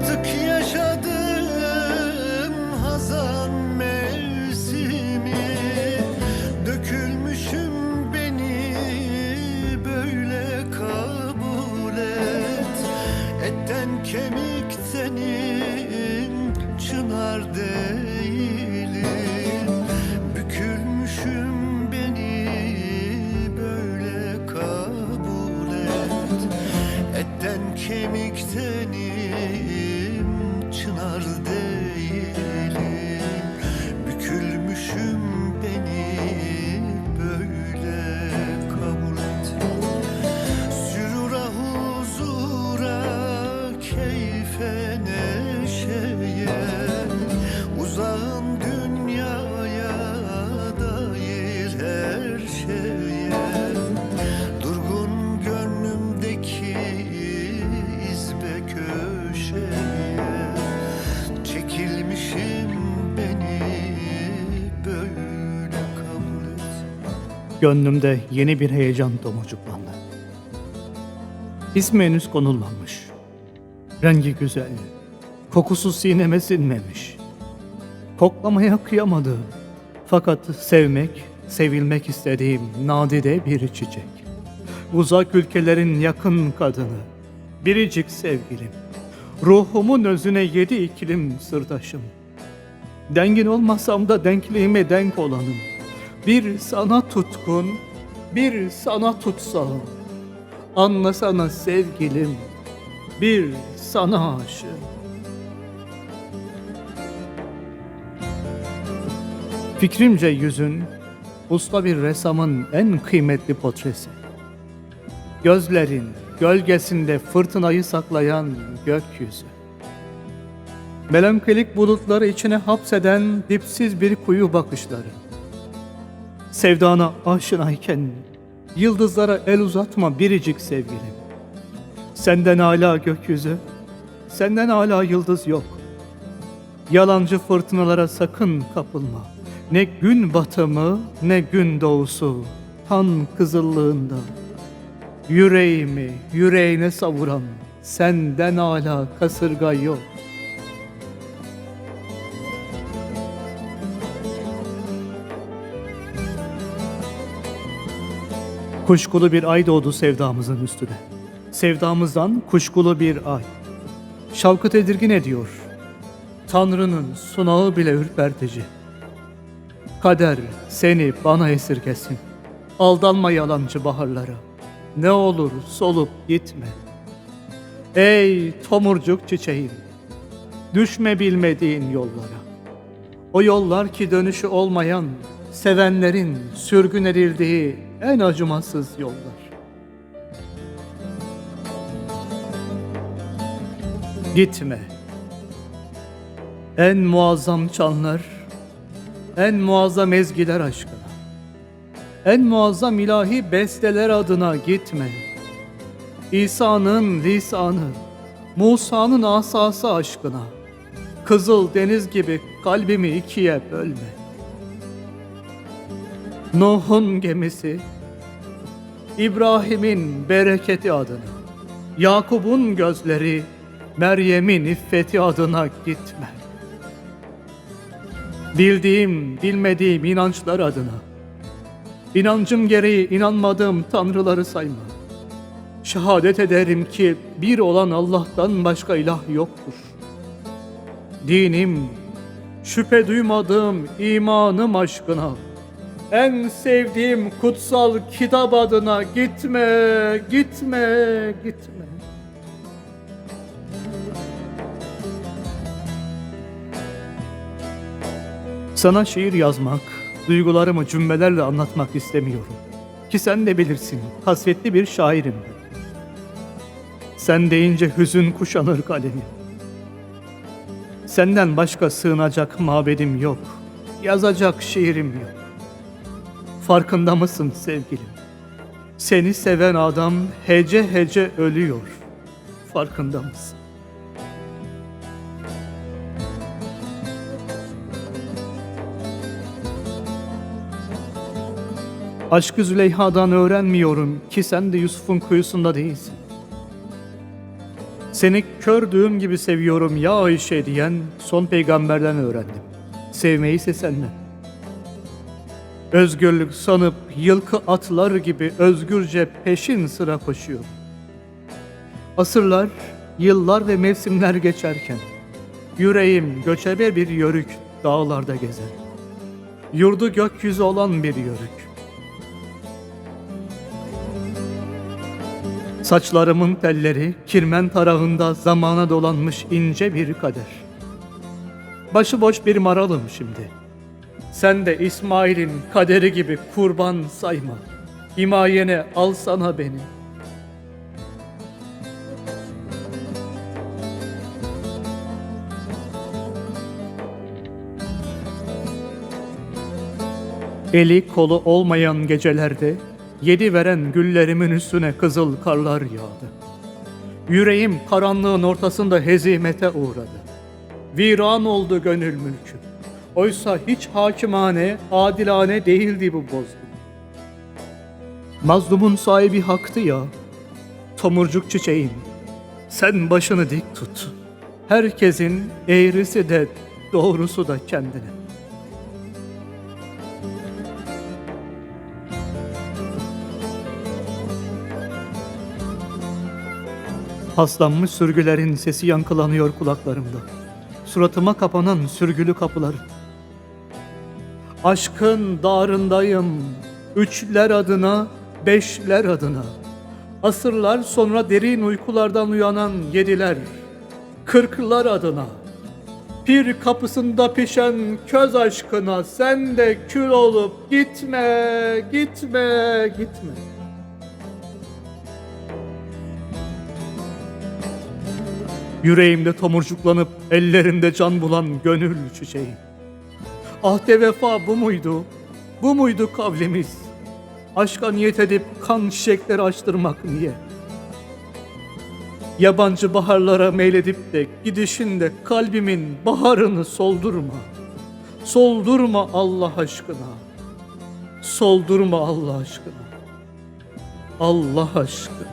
Artık yaşadım hazan mevsimi. Dökülmüşüm beni böyle kabul et. Etten kemiktenim çınar değilim keyfe neşeye Uzağım dünyaya dair her şeye Durgun gönlümdeki izbe köşeye Çekilmişim beni böyle kabul et Gönlümde yeni bir heyecan tomurcuklandı. İsmi henüz konulmamış. Rengi güzel, kokusu sineme sinmemiş. Koklamaya kıyamadığım, fakat sevmek, sevilmek istediğim nadide bir çiçek. Uzak ülkelerin yakın kadını, biricik sevgilim. Ruhumun özüne yedi iklim sırdaşım. Dengin olmasam da denkliğime denk olanım. Bir sana tutkun, bir sana tutsağım. Anlasana sevgilim, bir sana aşığım. Fikrimce yüzün, usta bir ressamın en kıymetli portresi. Gözlerin gölgesinde fırtınayı saklayan gökyüzü. Melankolik bulutları içine hapseden dipsiz bir kuyu bakışları. Sevdana aşinayken yıldızlara el uzatma biricik sevgilim. Senden hala gökyüzü, senden hala yıldız yok. Yalancı fırtınalara sakın kapılma. Ne gün batımı ne gün doğusu tan kızıllığında. Yüreğimi yüreğine savuran senden hala kasırga yok. Kuşkulu bir ay doğdu sevdamızın üstüne. Sevdamızdan kuşkulu bir ay. Şavkı tedirgin ediyor. Tanrı'nın sunağı bile ürpertici. Kader seni bana esirgesin. Aldanma yalancı baharlara. Ne olur solup gitme. Ey tomurcuk çiçeğim. Düşme bilmediğin yollara. O yollar ki dönüşü olmayan, sevenlerin sürgün edildiği en acımasız yollar. Gitme. En muazzam çanlar, en muazzam ezgiler aşkına. En muazzam ilahi besteler adına gitme. İsa'nın lisanı, Musa'nın asası aşkına. Kızıl deniz gibi kalbimi ikiye bölme. Nuh'un gemisi, İbrahim'in bereketi adına, Yakup'un gözleri, Meryem'in iffeti adına gitme. Bildiğim, bilmediğim inançlar adına, inancım gereği inanmadığım tanrıları sayma. Şehadet ederim ki bir olan Allah'tan başka ilah yoktur. Dinim, şüphe duymadığım imanım aşkına, en sevdiğim kutsal kitap adına gitme, gitme, gitme. Sana şiir yazmak, duygularımı cümlelerle anlatmak istemiyorum. Ki sen de bilirsin, hasretli bir şairim ben. Sen deyince hüzün kuşanır kalemi. Senden başka sığınacak mabedim yok. Yazacak şiirim yok. Farkında mısın sevgilim? Seni seven adam hece hece ölüyor. Farkında mısın? Aşkı Züleyha'dan öğrenmiyorum ki sen de Yusuf'un kuyusunda değilsin. Seni kördüğüm gibi seviyorum ya Ayşe diyen son peygamberden öğrendim. Sevmeyi ise senden. Özgürlük sanıp yılkı atlar gibi özgürce peşin sıra koşuyor. Asırlar, yıllar ve mevsimler geçerken yüreğim göçebe bir yörük dağlarda gezer. Yurdu gökyüzü olan bir yörük. Saçlarımın telleri kirmen tarağında zamana dolanmış ince bir kader. Başıboş bir maralım şimdi. Sen de İsmail'in kaderi gibi kurban sayma. Himayene alsana beni. Eli kolu olmayan gecelerde yedi veren güllerimin üstüne kızıl karlar yağdı. Yüreğim karanlığın ortasında hezimete uğradı. Viran oldu gönül mülküm. Oysa hiç hakimane, adilane değildi bu bozgun. Mazlumun sahibi haktı ya. Tomurcuk çiçeğim, sen başını dik tut. Herkesin eğrisi de doğrusu da kendine. Paslanmış sürgülerin sesi yankılanıyor kulaklarımda. Suratıma kapanan sürgülü kapılar. Aşkın darındayım. Üçler adına, beşler adına. Asırlar sonra derin uykulardan uyanan yediler. Kırklar adına. Pir kapısında pişen köz aşkına sen de kül olup gitme, gitme, gitme. Yüreğimde tomurcuklanıp ellerimde can bulan gönül çiçeği. Ahde vefa bu muydu? Bu muydu kavlimiz? Aşka niyet edip kan çiçekleri açtırmak niye? Yabancı baharlara meyledip de gidişinde kalbimin baharını soldurma. Soldurma Allah aşkına. Soldurma Allah aşkına. Allah aşkına.